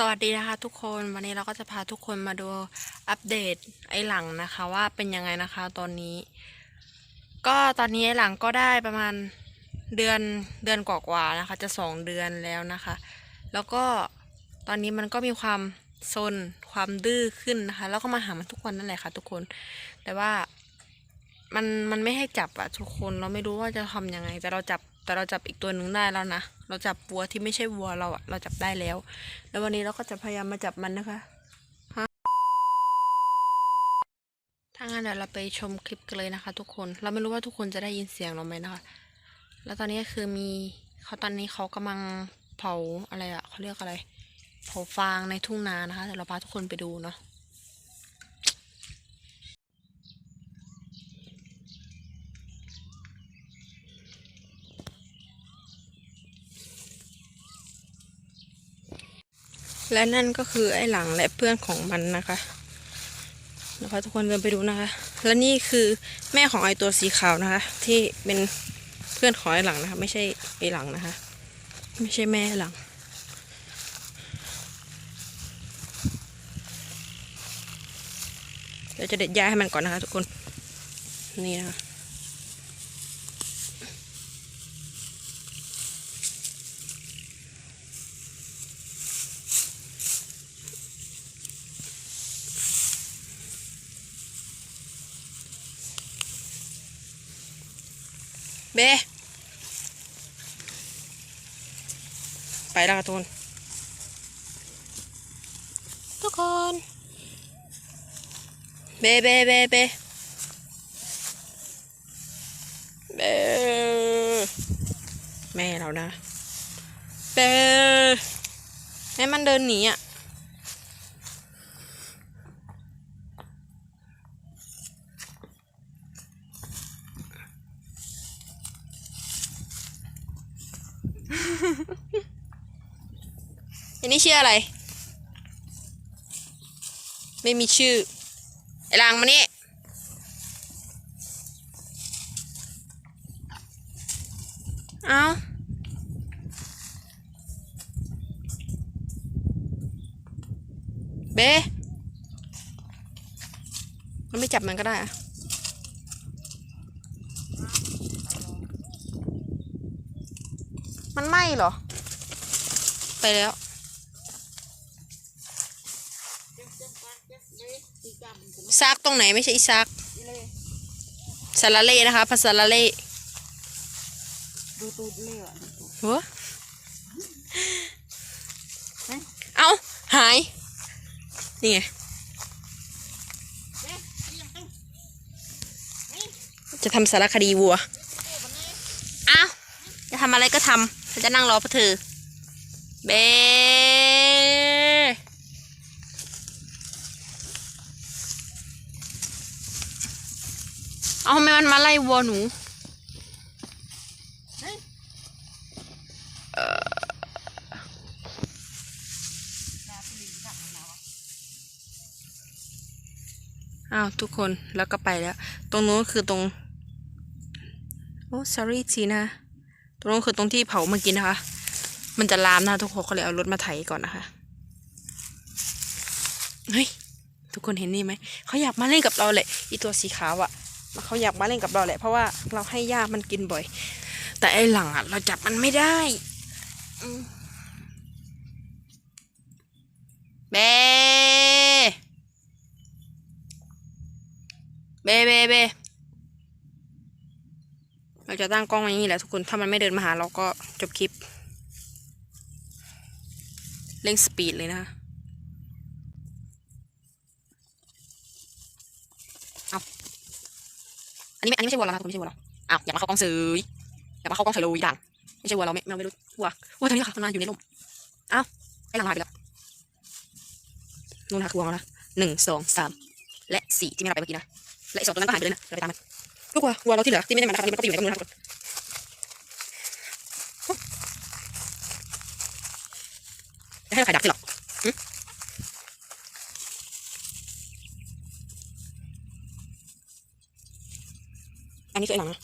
สวัสดีนะคะทุกคนวันนี้เราก็จะพาทุกคนมาดูอัปเดตไอ้หลังนะคะ ว่าเป็นยังไงนะคะตอนนี้ ก็ตอนนี้ไอ้หลังก็ได้ประมาณเดือนเดือนกว่าๆนะคะ จะสองเดือนแล้วนะคะ แล้วก็ตอนนี้มันก็มีความซนความดื้อขึ้นนะคะ แล้วก็มาหามันทุกวันนั่นแหละค่ะ ทุกคน แต่ว่ามันมันไม่ให้จับอะทุกคนเราไม่รู้ว่าจะทำยังไงแต่เราจับ แต่เราจับอีกตัวหนึ่งได้แล้วนะ เราจับวัวที่ไม่ใช่วัวเราอะเราจับได้แล้ว แล้ววันนี้เราก็จะพยายามมาจับมันนะคะถ้างั้นเดี๋ยวเราไปชมคลิปกันเลยนะคะ ทุกคน เราไม่รู้ว่าทุกคนจะได้ยินเสียงเราไหมนะคะ แล้วตอนนี้คือมีเขาตอนนี้เขากำลังเผาอะไรอะเขาเรียกอะไร เผาฟางในทุ่งนานะคะเดี๋ยวเราพาทุกคนไปดูเนาะ และนั่นก็คือไอ้หลังและเพื่อนของมันนะคะนะคะทุกคนเดินไปดูนะคะ และนี่คือแม่ของไอตัวสีขาวนะคะ ที่เป็นเพื่อนของไอหลังนะคะ ไม่ใช่ไอหลังนะคะ ไม่ใช่แม่หลัง เดี๋ยวจะเด็ดหญ้าให้มันก่อนนะคะ ทุกคนนี่นะคะ เบไปแล้วค่ะทุกคนทุกคนเบเบเบเบเบแม่เรานะเบแม่มันเดินหนีอะ อันนี้ชื่ออะไร ไม่มีชื่อ ไอ้ลางมานี่เอาเบมันไม่จับมันก็ได้อะ มันไหมเหรอ ไปแล้วซากตรงไหนไม่ใช่อีซากสาระเล่นะคะภาษาละเล่ดูตูดเล่อะหัวเอาหาย นี่ไง จะทำสารคดีวัว อ้าว จะทำอะไรก็ทำ ฉันจะนั่งรอพระเธอเบเอาทำไมมันมาไล่วัวหนูอ้าว ทุกคนแล้วก็ไปแล้ว ตรงนู้นคือตรง โอ้ sorry ทีนะ ตรงนู้นคือตรงที่เผาเมื่อกี้นะคะ มันจะลามนะทุกคนเขาเลยเอารถมาไถก่อนนะคะ เฮ้ย ทุกคนเห็นนี่ไหม เขาอยากมาเล่นกับเราแหละ อีตัวสีขาวอะ่ะเขาอยากมาเล่นกับเราแหละ เพราะว่าเราให้ยามันกินบ่อย แต่ไอ้หลังอะ่ะ เราจับมันไม่ได้อืมเบเบเบเบ เราจะตั้งกล้องไว้อย่างนี้แหละทุกคน ถ้ามันไม่เดินมาหาเราก็จบคลิป เร่งสปีดเลยนะคะเอาอันนี้ไม่อันนี้ไม่ใช่วัวเรานะคะทุกคนไม่ใช่วัวเราอ้าวอย่ามาเข้ากล้องเสยออย่ามาเข้ากล้องเสยเลยดังไม่ใช่วัวเราไม่เราไม่รู้วัววัวตัวนี้ค่ะทำงานอยู่ในร่มเอ้าไอ้หลังหายไปแล้วนู่นค่ะคือวัวเรานะหนึ่งสองสามและสี่ที่ไม่เราไปเมื่อกี้นะและอีกสองตัวนั้นก็หายไปเลยนะเราไปตามมัน ลูกวัววัวเราที่เหลือที่ไม่ได้มานะครับมันก็ไปอยู่ในกระมูลนะครับจะให้เราขายดักสิหรอกอันนี้คือไอ้หนังนะ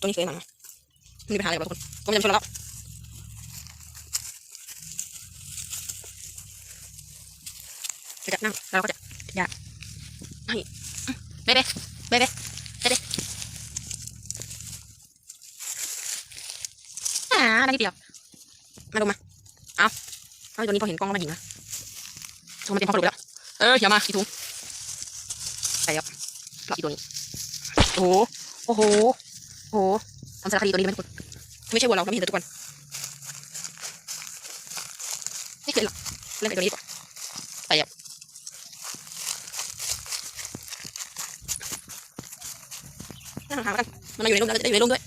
ตัวนี้คือไอ้หนังนะมันมีปัญหาอะไรกับทุกคนก็ไม่จำเป็นแล้วจะนั่งแล้วเราก็จะอยากให้เบ๊เบ๊เบ๊เบ๊เบ๊เบ๊อ่าได้ทีเดียว มาลงมา เอาเอา ตัวนี้พอเห็นกล้องแล้วมันหญิงนะชมมันเป็นพอกระดูกแล้วเอออย่ามาอีถุงไปแล้วหลับอีตัวนี้โอ้โหโอ้โหโอ้โหทำสารคดีตัวนี้เลยไหมทุกคนไม่ใช่วัวเราเราไม่เห็นแต่ทุกวันนี่คือหลักเล่นกับตัวนี้ดีกว่าไปแล้วนั่งห่างกันมันมาอยู่ในร่มแล้วจะได้อยู่ในร่มด้วย